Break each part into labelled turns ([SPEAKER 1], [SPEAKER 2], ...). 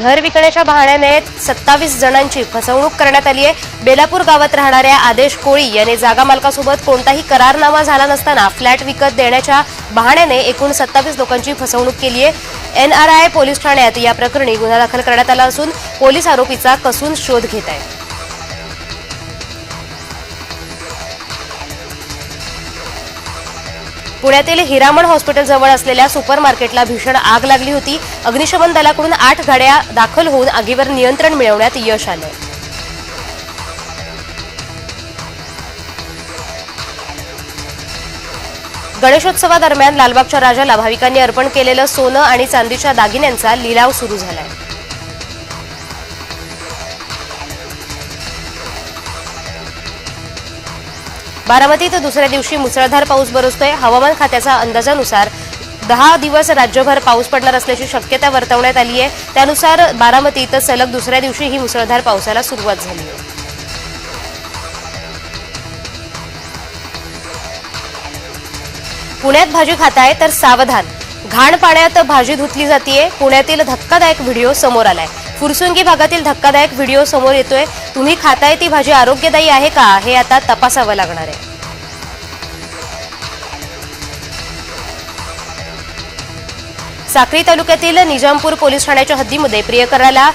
[SPEAKER 1] घर विकण्याच्या बहाण्याने सत्तावीस जणांची फसवणूक करण्यात आली आहे. बेलापूर गावात राहणाऱ्या आदेश कोळी याने जागा मालकासोबत कोणताही करारनामा झाला नसताना फ्लॅट विकत देण्याच्या बहाण्याने एकूण सत्तावीस लोकांची फसवणूक केली आहे. एनआरआय पोलीस ठाण्यात या प्रकरणी गुन्हा दाखल करण्यात आला असून पोलीस आरोपीचा कसून शोध घेत आहेत. पुण्यातील हिरामण हॉस्पिटलजवळ असलेल्या सुपर मार्केटला भीषण आग लागली होती. अग्निशमन दलाकडून आठ गाड्या दाखल होऊन आगीवर नियंत्रण मिळवण्यात यश आले गणेशोत्सवादरम्यान लालबागच्या राजाला भाविकांनी अर्पण केलेलं सोनं आणि चांदीच्या दागिन्यांचा लिलाव सुरू झाला आहे बारामतीत दुसऱ्या दिवशी मुसळधार पाऊस बरसतोय. हवामान खात्याच्या अंदाजानुसार दहा दिवस राज्यभर पाऊस पडणार असल्याची शक्यता वर्तवण्यात आली आहे. त्यानुसार बारामतीत सलग दुसऱ्या दिवशी ही मुसळधार पावसाला सुरुवात झाली आहे. पुण्यात भाजी खाताय तर सावधान. घाण पाण्यात भाजी धुतली जातीये. पुण्यातील धक्कादायक व्हिडिओ समोर आलाय. फुरसुंगी भागातील धक्कादायक व्हिडिओ समोर येतोय. तुम्ही खाताय ती भाजी आरोग्यदायी आहे का? हे आता तपासावं लागणार आहे. साक्री तालुक्यातील निजामपूर पोलीस ठाण्याच्या हद्दीमध्ये प्रियकराला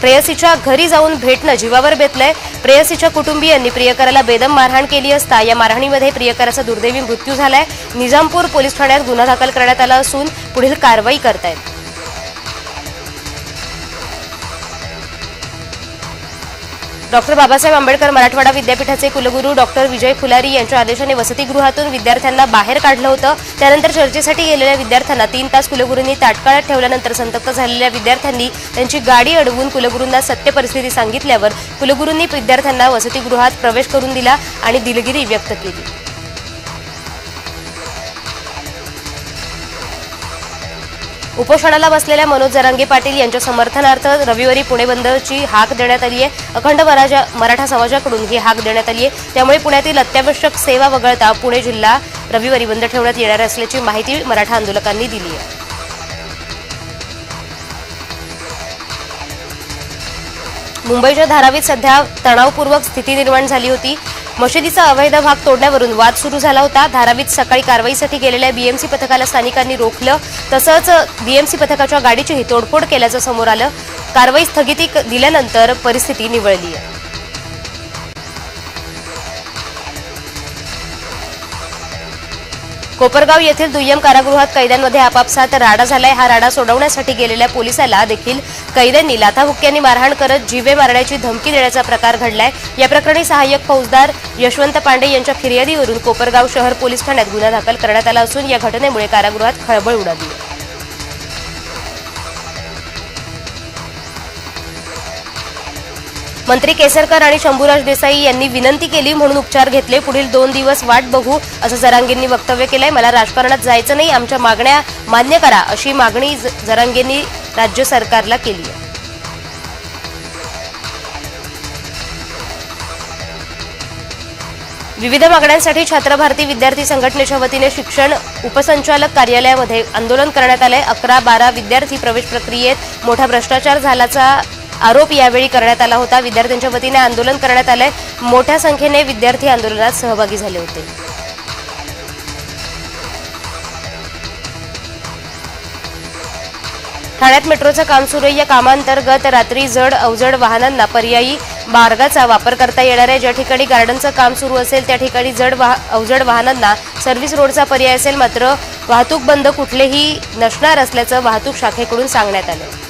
[SPEAKER 1] प्रेयसीच्या घरी जाऊन भेटणं जीवावर बेतलंय. प्रेयसीच्या कुटुंबियांनी प्रियकराला बेदम मारहाण केली असता या मारहाणीमध्ये प्रियकराचा दुर्दैवी मृत्यू झालाय. निजामपूर पोलीस ठाण्यात गुन्हा दाखल करण्यात आला असून पुढील कारवाई करतायत. डॉक्टर बाबासाहेब आंबेडकर मराठवाडा विद्यापीठाचे कुलगुरू डॉक्टर विजय फुलारी यांच्या आदेशाने वसतिगृहातून विद्यार्थ्यांना बाहेर काढलं होतं. त्यानंतर चर्चेसाठी गेलेल्या विद्यार्थ्यांना तीन तास कुलगुरूंनी ताटकाळात ठेवल्यानंतर संतप्त झालेल्या विद्यार्थ्यांनी त्यांची गाडी अडवून कुलगुरूंना सत्य परिस्थिती सांगितल्यावर कुलगुरूंनी विद्यार्थ्यांना वसतिगृहात प्रवेश करून दिला आणि दिलगिरी व्यक्त केली. उपोषणाला बसलेल्या मनोज जरांगे पाटील यांच्या समर्थनार्थ रविवारी पुणे बंदची हाक देण्यात आली आहे. अखंड मराठा मराठा समाजाकडून ही हाक देण्यात आली आहे. त्यामुळे पुण्यातील अत्यावश्यक सेवा वगळता पुणे जिल्हा रविवारी बंद ठेवण्यात येणार असल्याची माहिती मराठा आंदोलकांनी दिली आहे. मुंबईच्या धारावीत सध्या तणावपूर्वक स्थिती निर्माण झाली होती. मशिदीचा अवैध भाग तोडण्यावरून वाद सुरू झाला होता. धारावीत सकाळी कारवाईसाठी गेलेल्या बीएमसी पथकाला स्थानिकांनी रोखलं. तसंच बीएमसी पथकाच्या गाडीचीही तोडफोड केल्याचं समोर आलं. कारवाई स्थगिती क- दिल्यानंतर परिस्थिती निवळली आहे. कोपरगाव येथील दुय्यम कारागृहात कैद्यांमध्ये आपापसात राडा झालाय. हा राडा सोडवण्यासाठी गेलेल्या पोलिसाला देखील कैद्यांनी लाथाबुक्क्यांनी मारहाण करत जीवे मारण्याची धमकी देण्याचा प्रकार घडलाय. या प्रकरणी सहाय्यक फौजदार यशवंत पांडे यांच्या फिर्यादीवरून कोपरगाव शहर पोलीस ठाण्यात गुन्हा दाखल करण्यात आला असून या घटनेमुळे कारागृहात खळबळ उडाली मंत्री केसरकर आणि शंभूराज देसाई यांनी विनंती केली म्हणून उपचार घेतले. पुढील दोन दिवस वाट बघू असं जरांगेंनी वक्तव्य केलंय. मला राजकारणात जायचं नाही. आमच्या मागण्या मान्य करा अशी मागणी ज- जरांगेंनी राज्य सरकारला केली आहे. विविध मागण्यांसाठी छात्र भारती विद्यार्थी संघटनेच्या वतीने शिक्षण उपसंचालक कार्यालयामध्ये आंदोलन करण्यात आलंय. अकरा बारा विद्यार्थी प्रवेश प्रक्रियेत मोठा भ्रष्टाचार झाल्याचा आरोप यावेळी करण्यात आला होता. विद्यार्थ्यांच्या वतीने आंदोलन करण्यात आलंय. मोठ्या संख्येने विद्यार्थी आंदोलनात सहभागी झाले होते. ठाण्यात मेट्रोचं काम सुरू आहे. या कामांतर्गत रात्री जड अवजड वाहनांना पर्यायी मार्गाचा वापर करता येणार आहे. ज्या ठिकाणी गार्डनचं काम सुरू असेल त्या ठिकाणी जड वाह अवजड वाहनांना सर्व्हिस रोडचा पर्याय असेल मात्र वाहतूक बंद कुठलेही नसणार असल्याचं वाहतूक शाखेकडून सांगण्यात आलं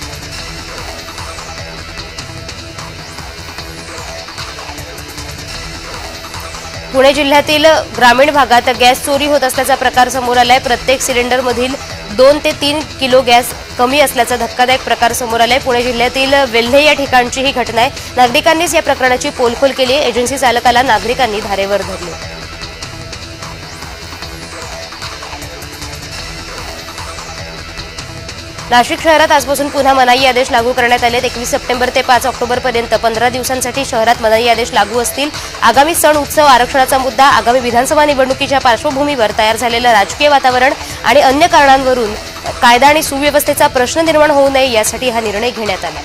[SPEAKER 1] पुणे जिल्ह्यातील ग्रामीण भागात गॅस चोरी होत असल्याचा प्रकार समोर आलाय. प्रत्येक सिलेंडरमधील दोन ते तीन किलो गॅस कमी असल्याचा धक्कादायक प्रकार समोर आलाय. पुणे जिल्ह्यातील वेल्हे या ठिकाणची ही घटना आहे. नागरिकांनीच या प्रकरणाची पोलखोल केली एजन्सी चालकाला नागरिकांनी धारेवर धरले. नाशिक शहरात आजपासून पुन्हा मनाई आदेश लागू करण्यात आले एकवीस सप्टेंबर ते पाच ऑक्टोबरपर्यंत पंधरा दिवसांसाठी शहरात मनाई आदेश लागू असतील. आगामी सण उत्सव आरक्षणाचा मुद्दा आगामी विधानसभा निवडणुकीच्या पार्श्वभूमीवर तयार झालेलं राजकीय वातावरण आणि अन्य कारणांवरून कायदा आणि सुव्यवस्थेचा प्रश्न निर्माण होऊ नये यासाठी हा निर्णय घेण्यात आला.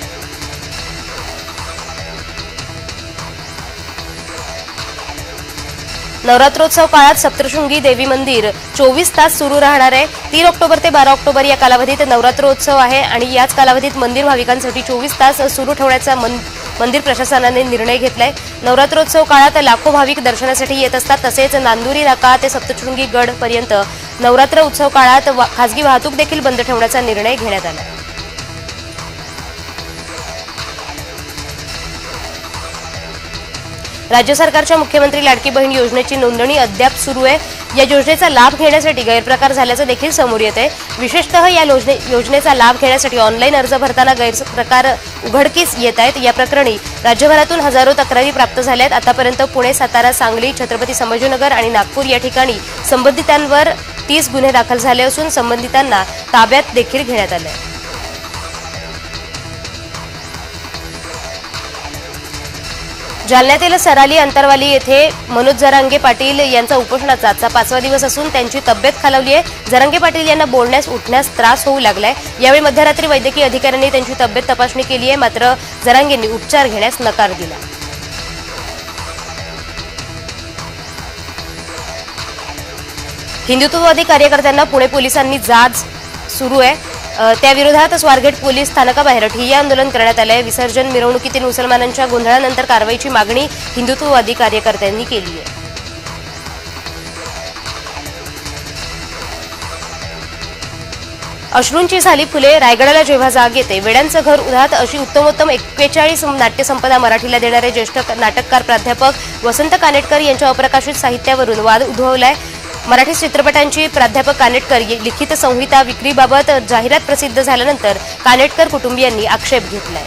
[SPEAKER 1] नवरात्रोत्सव काळात सप्तशृंगी देवी मंदिर चोवीस तास सुरू राहणार आहे. तीन ऑक्टोबर ते बारा ऑक्टोबर या कालावधीत नवरात्रोत्सव आहे आणि याच कालावधीत मंदिर भाविकांसाठी चोवीस तास सुरू ठेवण्याचा मन मंदिर प्रशासनाने निर्णय घेतलाय. नवरात्रोत्सव काळात लाखो भाविक दर्शनासाठी येत असतात. तसेच नांदुरी नाका ते सप्तशृंगी गड पर्यंत नवरात्र उत्सव काळात वा- खासगी वाहतूक देखील बंद ठेवण्याचा निर्णय घेण्यात आला राज्य सरकारच्या मुख्यमंत्री लाडकी बहीण योजनेची नोंदणी अद्याप सुरू आहे. या योजनेचा लाभ घेण्यासाठी गैरप्रकार झाल्याचं देखील समोर येत आहे. विशेषतः या योजने योजनेचा लाभ घेण्यासाठी ऑनलाईन अर्ज भरताना गैरप्रकार उघडकीस येत आहेत. या प्रकरणी राज्यभरातून हजारो तक्रारी प्राप्त झाल्या आहेत आतापर्यंत पुणे सातारा सांगली छत्रपती संभाजीनगर आणि नागपूर या ठिकाणी संबंधितांवर तीस गुन्हे दाखल झाले असून संबंधितांना ताब्यात देखील घेण्यात आले जालन्यातील सराली अंतरवाली येथे मनोज जरांगे पाटील यांचा उपोषणाचा आजचा पाचवा दिवस असून त्यांची तब्येत खालावली आहे. जरांगे पाटील यांना बोलण्यास उठण्यास त्रास होऊ लागलाय. यावेळी मध्यरात्री वैद्यकीय अधिकाऱ्यांनी त्यांची तब्येत तपासणी केली आहे. मात्र जरांगेंनी उपचार घेण्यास नकार दिला. हिंदुत्ववादी कार्यकर्त्यांना पुणे पोलिसांनी जाज सुरू आहे. त्याविरोधात स्वारगेट पोलीस स्थानकाबाहेर ठिय्या आंदोलन करण्यात आलं आहे विसर्जन मिरवणुकीतील मुसलमानांच्या गोंधळानंतर कारवाईची मागणी हिंदुत्ववादी कार्यकर्त्यांनी केली आहे. अश्रूंची झाली फुले रायगडाला जेव्हा जाग येते वेड्यांचं घर उधात अशी उत्तमोत्तम एक्केचाळीस नाट्यसंपदा मराठीला देणारे ज्येष्ठ नाटककार प्राध्यापक वसंत कानेटकर यांच्या अप्रकाशित साहित्यावरून वाद उद्भवलाय. मराठी चित्रपटांची प्राध्यापक कानेटकर ये- लिखित संहिता विक्रीबाबत जाहिरात प्रसिद्ध झाल्यानंतर कानेटकर कुटुंबियांनी आक्षेप घेतलाय.